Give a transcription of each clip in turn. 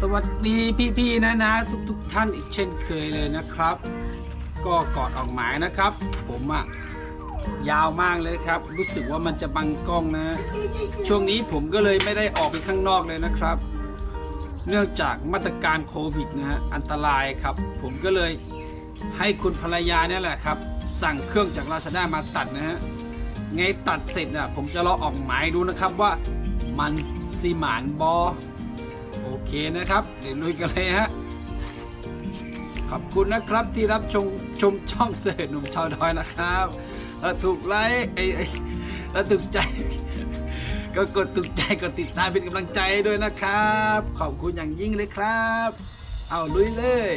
สวัสดีพี่ๆนะนะทุกๆทท่านอีกเช่นเคยเลยนะครับ ก็กอดออกหมายนะครับ ผมอะยาวมากเลยครับ รู้สึกว่ามันจะบังกล้องนะ ช่วงนี้ผมก็เลยไม่ได้ออกไปข้างนอกเลยนะครับ เนื่องจากมาตรการโควิดนะฮะอันตรายครับ ผมก็เลยให้คุณภรรยาเนี่ยแหละครับ สั่งเครื่องจากลาซาด้ามาตัดนะฮะไงตัดเสร็จอะผมจะรอออกหมายดูนะครับว่ามันสีหมานบอ เคนะครับ เดี๋ยวลุยกันเลยฮะ ขอบคุณนะครับที่รับชมชมช่องเสือหนุ่มชาวดอยนะครับถ้าถูกไลค์ไอ้ไอ้ถ้าถูกใจ ก็กดถูกใจกดติดตามเป็นกำลังใจด้วยนะครับ ขอบคุณอย่างยิ่งเลยครับ เอาลุยเลย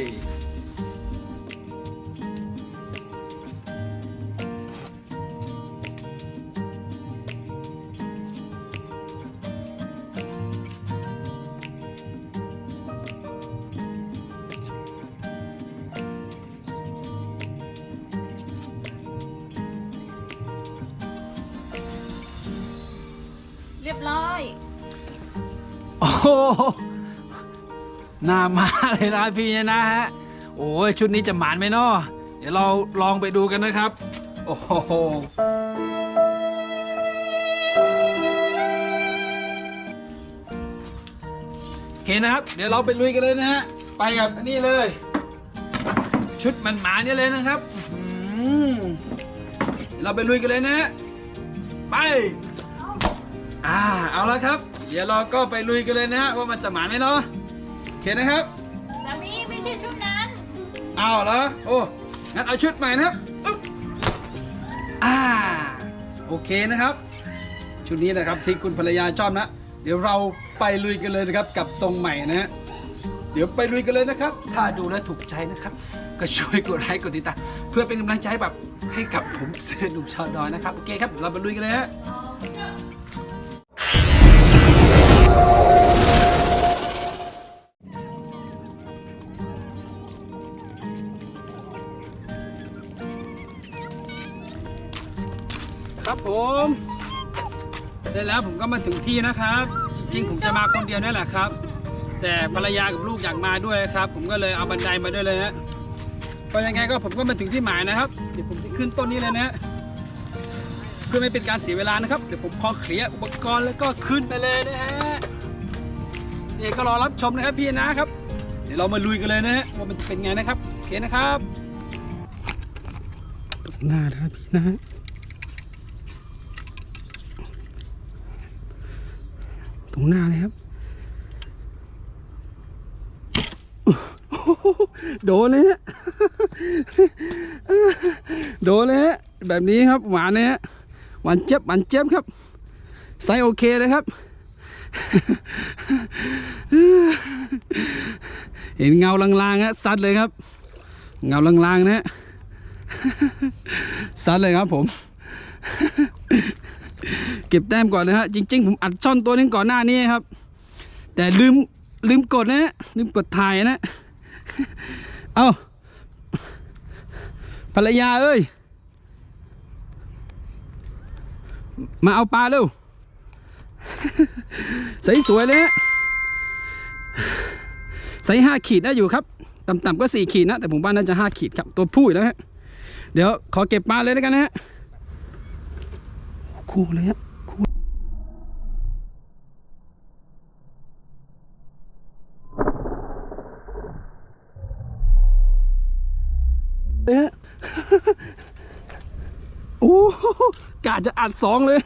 หน้ามาเลยนะพี่เนี่ยนะฮะ โอ้ยชุดนี้จะหมานไหมเนาะเดี๋ยวเราลองไปดูกันนะครับ โอ้โหโอเคนะครับ เดี๋ยวเราไปลุยกันเลยนะฮะ ไปกับอันนี้เลย ชุดมันหมาเนี่ยเลยนะครับอื้อหือเราไปลุยกันเลยนะฮะ ไป อ่า เอาละครับ เดี๋ยวเราก็ไปลุยกันเลยนะฮะว่ามันจะหมานไหมเนาะ โอเคนะครับสามีไม่ใช่ชุดนั้นเอาเหรอโอ้ งั้นเอาชุดใหม่นะครับอึ๊บอ่า โอเคนะครับ ชุดนี้นะครับที่คุณภรรยาชอบนะ เดี๋ยวเราไปลุยกันเลยนะครับกับทรงใหม่นะฮะ เดี๋ยวไปลุยกันเลยนะครับ ถ้าดูแล้วถูกใจนะครับ ก็ช่วยกดไลค์กดติดตามเพื่อเป็นกำลังใจแบบให้กับผมเสื้อหนุ่มชาวดอยนะครับ โอเคครับ เราไปลุยกันเลยฮะครับ ผมได้แล้วผมก็มาถึงที่นะครับ จริงๆ ผมจะมาคนเดียวนี่แหละครับ แต่ภรรยากับลูกอยากมาด้วยครับ ผมก็เลยเอาบันไดมาด้วยเลยฮะก็ยังไงก็ผมก็มาถึงที่หมายนะครับเดี๋ยวผมจะขึ้นต้นนี้เลยนะฮะเพื่อไม่เป็นการเสียเวลานะครับเดี๋ยวผมขอเคลียร์อุปกรณ์แล้วก็ขึ้นไปเลยนะฮะนี่ก็รอรับชมนะครับพี่นะครับ เดี๋ยวเรามาลุยกันเลยนะฮะว่ามันจะเป็นไงนะครับโอเคนะครับหน้านะครับพี่นะ ตรง หน้าเลยครับ โดนเลยฮะโดนเลยฮะแบบนี้ครับหวานเลยฮะหวานเจ็บหวานเจ็บครับไซส์โอเคเลยครับ เห็นเงาลางๆฮะซัดเลยครับ เงาลางๆนะฮะซัดเลยครับผม เก็บแต้มก่อนนะฮะ จริง ๆ ผมอัดช่อนตัวนึงก่อนหน้านี้ครับ แต่ลืมลืมกดนะฮะลืมกดถ่ายนะ เอาภรรยาเอ้ย มาเอาปลาเร็วใสสวยเลยฮะใสห้าขีดได้อยู่ครับ ต่ำๆก็สี่ขีดนะ แต่ผมว่าน่าจะห้าขีดครับ ตัวผู้อยู่แล้วฮะ เดี๋ยวขอเก็บปลาเลยแล้วกันนะฮะ คู่เลยฮะคู่เอ๊ะโอ้โหกะจะอัดสองเลย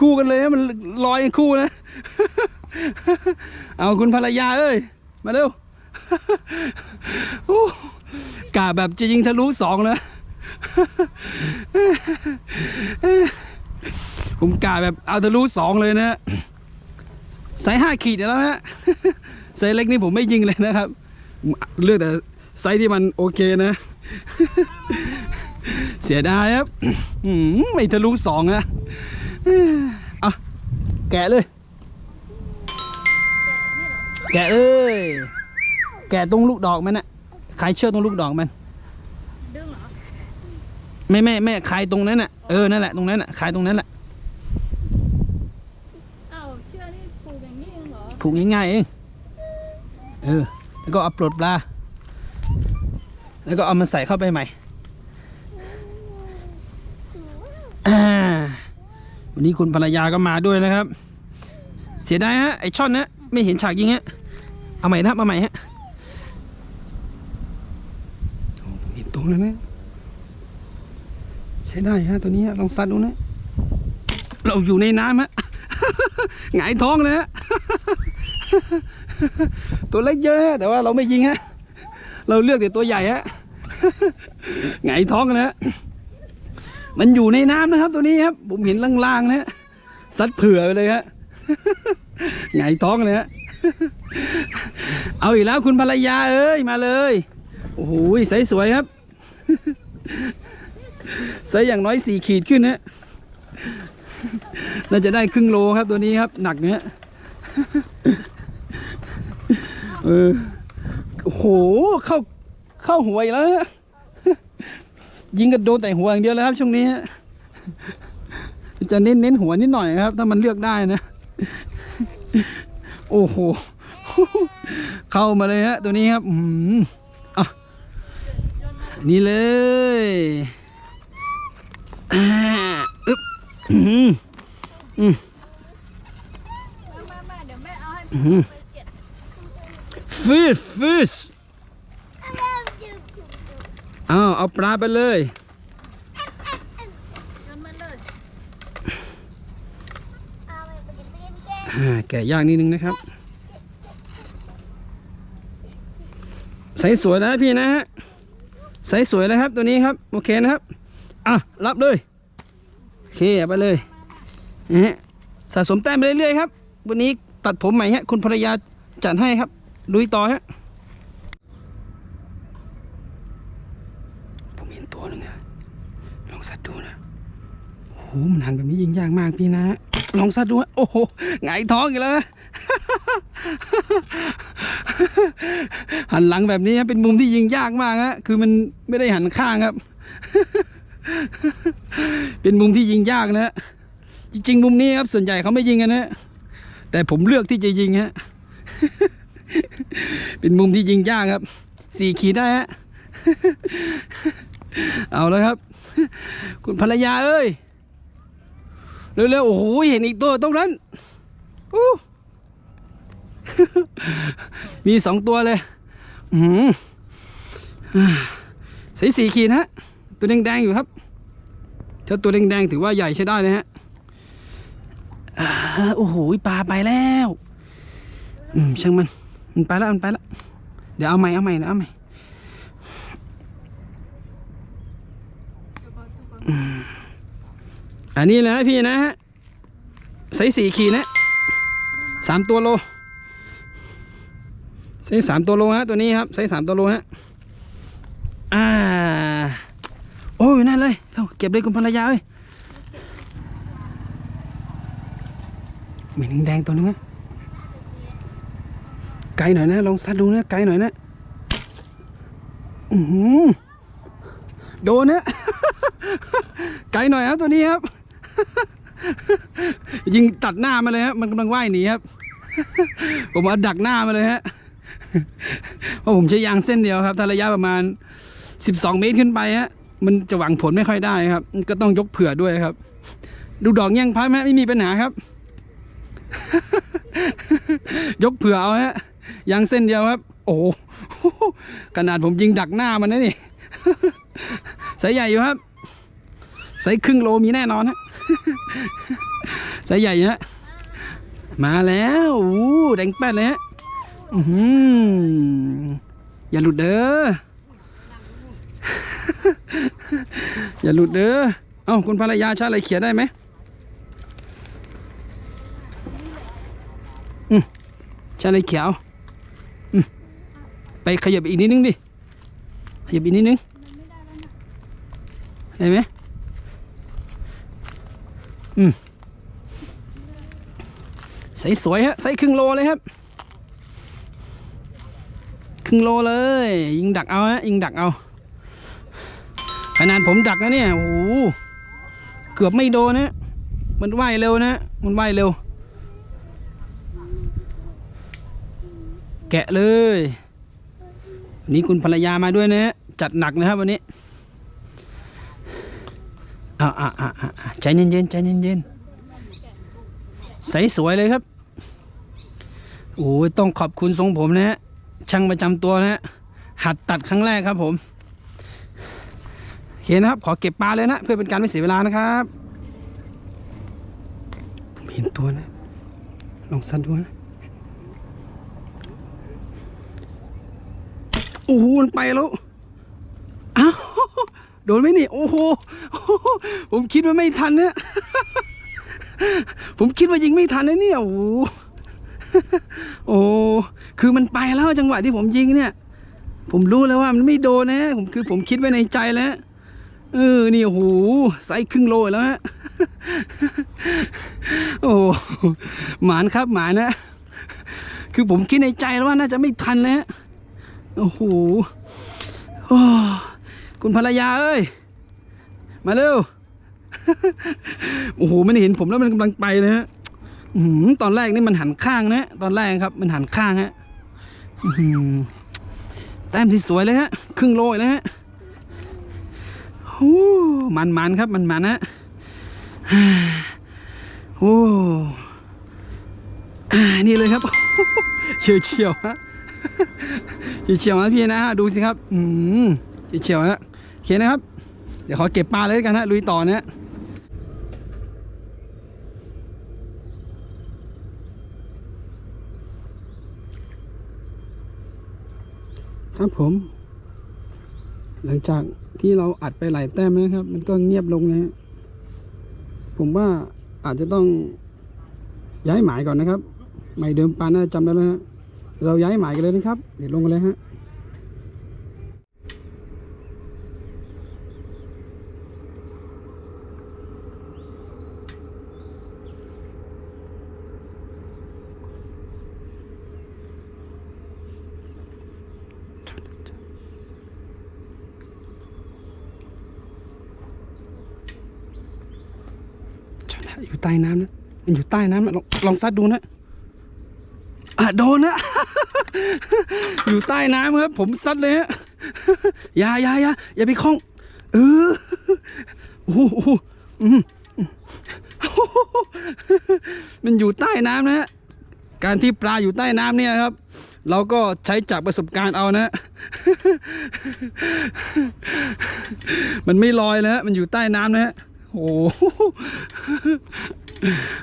คู่กันเลยมันลอยคู่นะ เอาคุณภรรยาเอ้ย มาเร็วโอ้กะแบบจะยิงทะลุสองเลย ผมกาแบบเอาทะลุสองเลยนะไซส์ห้าขีดแล้วฮะไซส์เล็กนี่ผมไม่ยิงเลยนะครับ เลือกแต่ไซส์ที่มันโอเคนะ เสียดายครับไม่ทะลุสองอะเอาแกะเลย แกะเลยแกะตรงลูกดอกมันอะขายเชื่อตรงลูกดอกมัน ไม่ไม่ไม่คลายตรงนั้นน่ะเออนั่นแหละตรงนั้นน่ะคลายตรงนั้นแหละอ้าวเชือกนี่ผูกอย่างนี้เองเหรอผูกง่ายๆเองเออแล้วก็เอาปลดปลาแล้วก็เอามันใส่เข้าไปใหม่อ่าวันนี้คุณภรรยาก็มาด้วยนะครับ เสียดายฮะไอช่อนนะไม่เห็นฉากยิงฮะเอาใหม่นะครับเอาใหม่ฮะโอ้ผมเห็นตัวแล้วนะใช้ได้ฮะตัวนี้ลองซัดดูนะ เราอยู่ในน้ำฮะหงายท้องเลยฮะตัวเล็กเยอะฮะแต่ว่าเราไม่ยิงฮะเราเลือกแต่ตัวใหญ่ฮะหงายท้องนะฮะมันอยู่ในน้ำนะครับ ตัวนี้ครับผมเห็นล่างๆนะฮะซัดเผื่อไปเลยฮะหงายท้องเลยฮะเอาอีกแล้วคุณภรรยาเอ้ยมาเลยโอ้โหสวยๆครับ ใสอย่างน้อยสี่ขีดขึ้นนะน่าจะได้ครึ่งโลครับตัวนี้ครับ หนักเนี้ยเออโอ้โหเข้าเข้าหัวอีกแล้วยิงกระโดนแต่หัวอย่างเดียวเลยครับช่วงนี้จะเน้นเน้นหัวนิดหน่อยครับ ถ้ามันเลือกได้นะ โอ้โห เข้ามาเลยฮะตัวนี้ครับ อืมอะ นี่เลย อ่าอึ๊บอืมอืมมามามาเดี๋ยวแม่เอาให้อืพี่มไปเก็บ fish fish อ้าวเอาปลาไปเลยโยนมาเลยอ่าแกะยากนิดนึงนะครับ ใสสวยนะพี่นะฮะใสสวยนะครับตัวนี้ครับ โอเคนะครับ อะ รับเลยโอเคไปเลยนะฮะสะสมแต้มไปเรื่อยๆครับ วันนี้ตัดผมใหม่ฮะ คุณภรรยาจัดให้ครับลุยต่อฮะผมเห็นตัวหนึ่งนะลองสัตว์ดูนะโอ้โหมันหันแบบนี้ยิงยากมากพี่นะฮะลองสัตว์ดูฮะโอ้โหหงายท้องอีกแล้วนะหันหลังแบบนี้เป็นมุมที่ยิงยากมากฮะคือมันไม่ได้หันข้างครับ เป็นมุมที่ยิงยากนะฮะจริงๆมุมนี้ครับส่วนใหญ่เขาไม่ยิงกันนะฮะแต่ผมเลือกที่จะยิงฮะเป็นมุมที่ยิงยากครับสี่ขีดได้ฮะเอาแล้วครับ คุณภรรยาเอ้ยเร็วๆโอ้โหเห็นอีกตัวตรงนั้นอู้มีสองตัวเลย อืมใส่สี่ขีดฮะ ตัวแดงๆอยู่ครับเจ้าตัวแดงๆถือว่าใหญ่ใช้ได้นะฮะโอ้โหปลาไปแล้วอืมช่างมันมันไปแล้วมันไปแล้วเดี๋ยวเอาใหม่เอาใหม่นะเอาใหม่อันนี้เลยนะพี่นะฮะใส่สี่ขีดนะสามตัวโลใส่สามตัวโลฮะตัวนี้ครับใส่สามตัวโลฮะอ่าโอ้ยนั่นเลยเราเก็บเลยคุณภรรยาเอ้ยเหม็นแดงตัวนึงฮะไกลหน่อยนะ ลองซัดดูนะ ไกลหน่อยนะอือหือโดนนะ ไกลหน่อยครับตัวนี้ครับ ยิงตัดหน้ามาเลยครับมันกำลังว่ายหนีครับ ผมเอาดักหน้ามาเลยฮะเพราะผมใช้ยางเส้นเดียวครับถ้าระยะประมาณ 12 เมตรขึ้นไปฮะ มันจะหวังผลไม่ค่อยได้ครับ ก็ต้องยกเผื่อด้วยครับ ดูดอกแย่งพัดไหมไม่มีปัญหาครับ ยกเผื่อเอาฮะยางเส้นเดียวครับ โอ้ขนาดผมยิงดักหน้ามันนะนี่สายใหญ่อยู่ครับสายครึ่งโลมีแน่นอนฮะสายใหญ่ฮะมาแล้วอู้แดงแป๊ดเลยฮะอื้อหืออย่าหลุดเด้อ อย่าหลุดเด้อ เอ้าคุณภรรยาชาอะไรเขียนได้ไหมอืมชาอะไรเขียวอืมไปขยับอีกนิดนึงดิ ขยับอีกนิดนึงได้ไหมอืมใส่สวยฮะ ใส่ครึ่งโลเลยครับ ครึ่งโลเลย ยิงดักเอาฮะ ยิงดักเอา ขนาดผมดักนะเนี่ยโอ้โหเกือบไม่โดนนะมันว่ายเร็วนะมันว่ายเร็ว แกะเลยนนี้คุณภรรยามาด้วยนะฮะจัดหนักนะครับวันนี้อ่าอ่าอ่าอ่าใจเย็นใจเย็นๆใสสวยเลยครับโอ้ยต้องขอบคุณทรงผมนะฮะช่างประจำตัวนะฮะหัดตัดครั้งแรกครับผม เคนะครับ ขอเก็บปลาเลยนะ เพื่อเป็นการไม่เสียเวลานะครับเห็นตัวนะ ลองซัดดูนะโอ้โหมันไปแล้วอ้าวโดนไหมนี่ โอ้โห ผมคิดว่าไม่ทันเนี่ยผมคิดว่ายิงไม่ทันนะเนี่ย โอ้โหโอ้คือมันไปแล้วจังหวะที่ผมยิงเนี่ย ผมรู้แล้วว่ามันไม่โดนนะ ผมคือผมคิดไว้ในใจแล้ว เออ นี่โอ้โหไซส์ครึ่งโลแล้วฮะ โอ้หมานครับหมานนะ คือผมคิดในใจแล้วว่าน่าจะไม่ทันแล้วโอ้โหโอ้คุณภรรยาเอ้ย มาเร็ว โอ้โห มันเห็นผมแล้วมันกำลังไปเลยฮะตอนแรกนี่มันหันข้างนะ ตอนแรกครับ มันหันข้างฮะแต้มที่สวยเลยฮะ ครึ่งโลอีกแล้วฮะ มันมันครับมันมันๆฮะโอ้นี่เลยครับเฉียวเฉียวฮะเฉียวเฉียวนะพี่นะฮะดูสิครับอืมเฉียวเฉียวฮะโอเคนะครับ เดี๋ยวขอเก็บปลาเลยด้วกันฮะลุยต่อนะ ครับผม หลังจากที่เราอัดไปหลายแต้มนะครับ มันก็เงียบลงนะฮะผมว่าอาจจะต้องย้ายหมายก่อนนะครับ หมายเดิมปานน่าจำได้แล้วนะเราย้ายหมายกันเลยนะครับ เดี๋ยวลงกันเลยฮะ ช ใต้น้ำนะมันอยู่ใต้น้ำนะลองลองซัดดูนะอะโดนนะอยู่ใต้น้ำครับ ผมซัดเลยฮะอย่าอย่าอย่าอย่าไปคล้องเออโอ้โหอืมมันอยู่ใต้น้ำนะฮะการที่ปลาอยู่ใต้น้ำเนี่ยครับ เราก็ใช้จากประสบการณ์เอานะ มันไม่ลอยแล้วมันอยู่ใต้น้ำนะฮะโอ้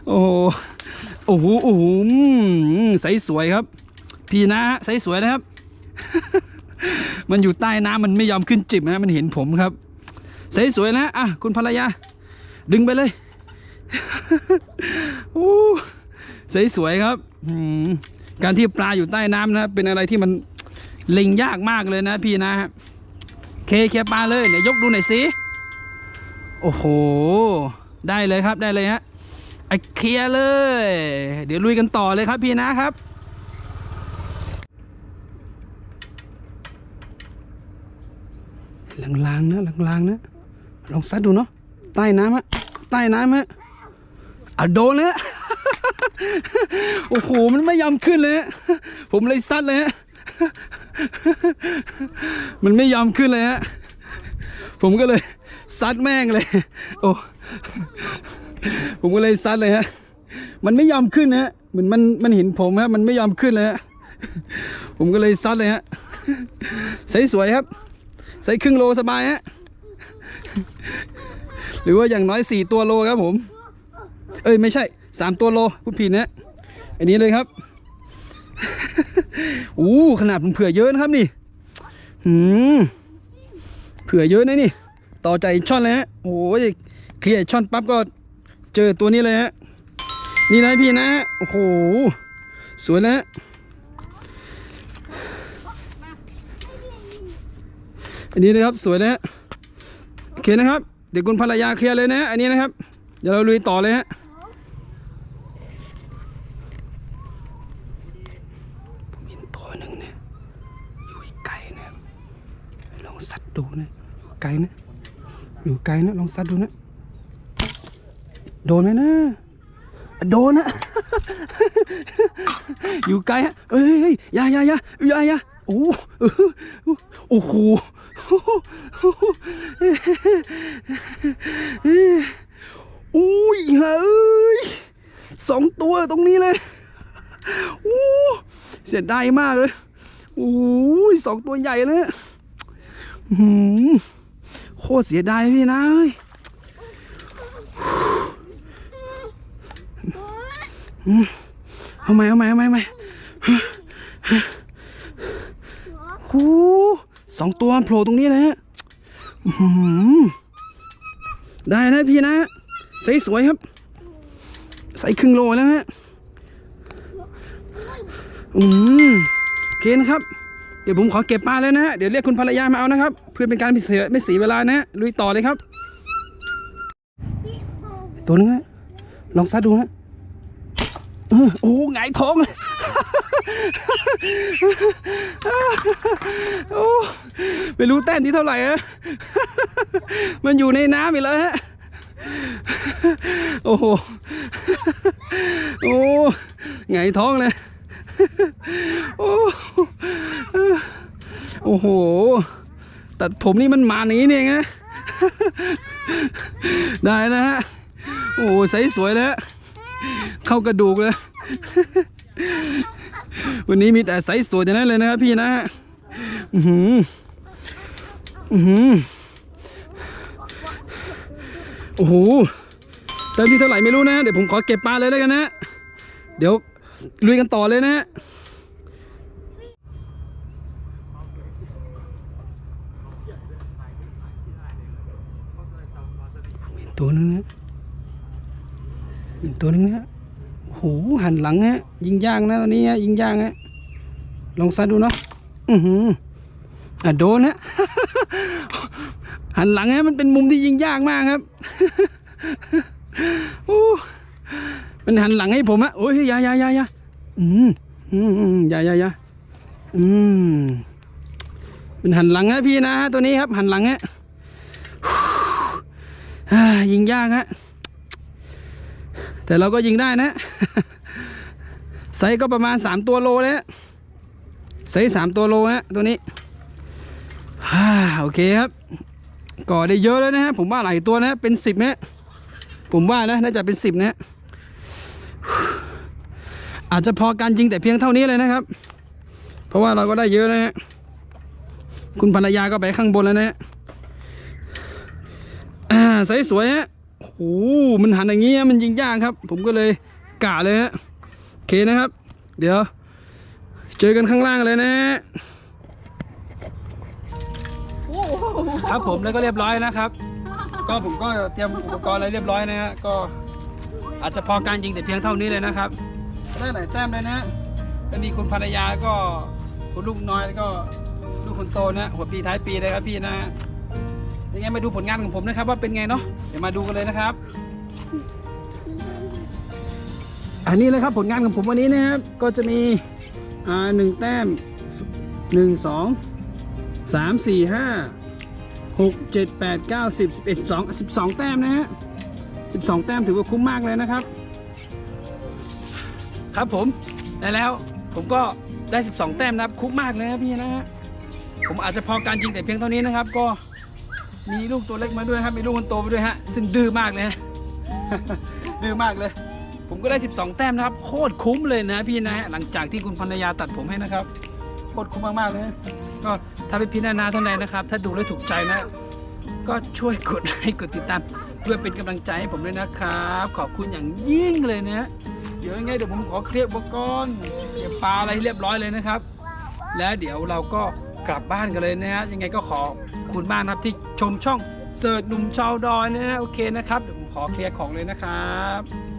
โอ้โหโอ้โหโอ้โหใสสวยครับ พี่นะใสสวยนะครับ มันอยู่ใต้น้ำมันไม่ยอมขึ้นจิบนะ มันเห็นผมครับ ใสสวยนะอะคุณภรรยา ดึงไปเลยโอ้ใสสวยครับการที่ปลาอยู่ใต้น้ำนะเป็นอะไรที่มันเล็งยากมากเลยนะพี่นะฮะเคเคปลาเลยเดี๋ยวยกดูหน่อยสิโอ้โห ได้เลยครับได้เลยฮะ ไอเคลียร์เลย เดี๋ยวลุยกันต่อเลยครับพี่นะครับลางๆนะลางๆนะ ลองซัดดูเนาะใต้น้ำฮะใต้น้ำฮะอะโดนเลยฮะโอ้โหมันไม่ยอมขึ้นเลยฮะผมเลยซัดเลยฮะมันไม่ยอมขึ้นเลยฮะผมก็เลยซัดแม่งเลย โอ้ ผมก็เลยซัดเลยฮะ มันไม่ยอมขึ้นนะฮะ เหมือนมันมันเห็นผมฮะ มันไม่ยอมขึ้นเลยฮะ ผมก็เลยซัดเลยฮะใสสวยครับ ใส่ครึ่งโลสบายฮะ หรือว่าอย่างน้อยสี่ตัวโลครับผม เอ้ยไม่ใช่สามตัวโลพูดผิดนะอันนี้เลยครับอู้ขนาดมันเผื่อเยอะนะครับนี่หืมเผื่อเยอะนะนี่ ต่อใจช่อนเลยฮะโอ้ย เคลียร์ช่อนปั๊บก็เจอตัวนี้เลยฮะนี่นะพี่นะโอ้โหสวยแล้วฮะอันนี้นะครับสวยแล้วฮะโอเคนะครับ เดี๋ยวคุณภรรยาเคลียร์เลยนะฮะอันนี้นะครับ เดี๋ยวเราลุยต่อเลยฮะตัวหนึ่งเนี่ยอยู่ไกลนะครับลองสัดดูนะอยู่ไกลนะ อยู่ไกลนะ ลองซัดดูนะ โดนไหมนะ โดนนะ อยู่ไกลฮะเอ้ยเฮ้ยอย่าอย่าอย่าอย่าอย่าโอ้เออโอ้โหอุ้ยเฮ้ยสองตัวตรงนี้เลยโอ้เสียดายมากเลยโอ้ยสองตัวใหญ่เลยอื้อหือโคตรเสียดายพี่นะเอ้ยอืม เอาใหม่เอาใหม่เอาใหม่เอาใหม่โอ้สองตัวโผล่ตรงนี้เลยฮะได้นะพี่นะใสสวยครับ ใส่ครึ่งโลแล้วฮะอืมโอเคนะครับ เดี๋ยวผมขอเก็บปลาเลยนะฮะ เดี๋ยวเรียกคุณภรรยามาเอานะครับ เพื่อเป็นการไม่เสียไม่เสียเวลานะฮะลุยต่อเลยครับ ตัวนึงนะลองซัดดูนะ โอ้หงท้องเลยโอ้ไม่รู้แต้มที่เท่าไหร่อะมันอยู่ในน้ำอีกแล้วฮะโอ้โหโอ้หงท้องเลยโอ้โอ้โหตัดผมนี่มันมาอย่างนี้นี่เองนะได้นะฮะโอ้ใสสวยแล้ว เข้ากระดูกเลย วันนี้มีแต่ใสสวยแต่างนั้นเลยนะครับพี่นะอือหืออือหือโอ้โหเติมที่เท่าไหร่ไม่รู้นะ เดี๋ยวผมขอเก็บปลาเลยแล้วกันนะ เดี๋ยวลุยกันต่อเลยนะตัวนึงนะตัวนึงนะ หหันหลังฮะ ยิงย่างนะตอนนี้ฮะยิงย่างฮะลองซัดดูเนาะอือหืออะโดนฮะหันหลังฮะมันเป็นมุมที่ยิงยากมากครับโอ้มันหันหลังให้ผมอะโอ้ยยายายายาอืมอืมอืมยายายาอืมมันหันหลังฮะพี่นะตัวนี้ครับ หันหลังฮะยิงยากฮะ แต่เราก็ยิงได้นะ ไซก็ประมาณ 3 ตัวโลเลยฮะไซสามตัวโลฮะตัวนี้ฮ่าโอเคครับก่อได้เยอะแล้วนะฮะผมว่าหลายตัวนะเป็นสิบนะผมว่านะน่าจะเป็นสิบนะอาจจะพอการยิงแต่เพียงเท่านี้เลยนะครับ เพราะว่าเราก็ได้เยอะนะฮะคุณภรรยาก็ไปข้างบนแล้วนะฮะใสสวยฮะ โอ้มันหันอย่างเงี้ยมันยิงยากครับ ผมก็เลยกะเลยฮะโอเคนะครับ เดี๋ยว เจอกันข้างล่างเลยนะครับผมแล้วก็เรียบร้อยนะครับ ก็ผมก็เตรียมอุปกรณ์อะไรเรียบร้อยนะฮะก็อาจจะพอการยิงแต่เพียงเท่านี้เลยนะครับได้หลายแต้มเลยนะก็มีคุณภรรยาก็คุณลูกน้อยแล้วก็ลูกคนโตนะหัวปีท้ายปีเลยครับพี่นะ ยังไงมาดูผลงานของผมนะครับ ว่าเป็นไงเนาะเดี๋ยวมาดูกันเลยนะครับ อันนี้เลยครับผลงานของผมวันนี้นะครับ ก็จะมีอ่าหนึ่งแต้มหนึ่งสองสามสี่ห้าหกเจ็ดแปดเก้าสิบสิบเอ็ดสองสิบสองแต้มนะฮะสิบสองแต้มถือว่าคุ้มมากเลยนะครับ ครับผมได้แล้วผมก็ได้ 12 แต้มนะครับ คุ้มมากเลยนะพี่นะฮะผมอาจจะพอการจริงแต่เพียงเท่านี้นะครับ ก็ มีลูกตัวเล็กมาด้วยนะครับ มีลูกคนโตมาด้วยฮะ ซึ่งดื้อมากเลยฮะดื้อมากเลย ผมก็ได้ 12 แต้มนะครับ โคตรคุ้มเลยนะพี่นะฮะ หลังจากที่คุณภรรยาตัดผมให้นะครับ โคตรคุ้มมากๆเลยนะก็ถ้าไปพิจารณาท่านใดนะครับ ถ้าดูแล้วถูกใจนะ ก็ช่วยกดไลค์กดติดตามเพื่อเป็นกำลังใจให้ผมด้วยนะครับ ขอบคุณอย่างยิ่งเลยนะ เดี๋ยวยังไงเดี๋ยวผมขอเคลียร์อุปกรณ์เก็บปลาอะไรให้เรียบร้อยเลยนะครับ และเดี๋ยวเราก็ กลับบ้านกันเลยนะฮะยังไงก็ขอคุณมากนะครับที่ชมช่องเสิร์ชหนุ่มชาวดอยนะฮะโอเคนะครับเดี๋ยวผมขอเคลียร์ของเลยนะครับ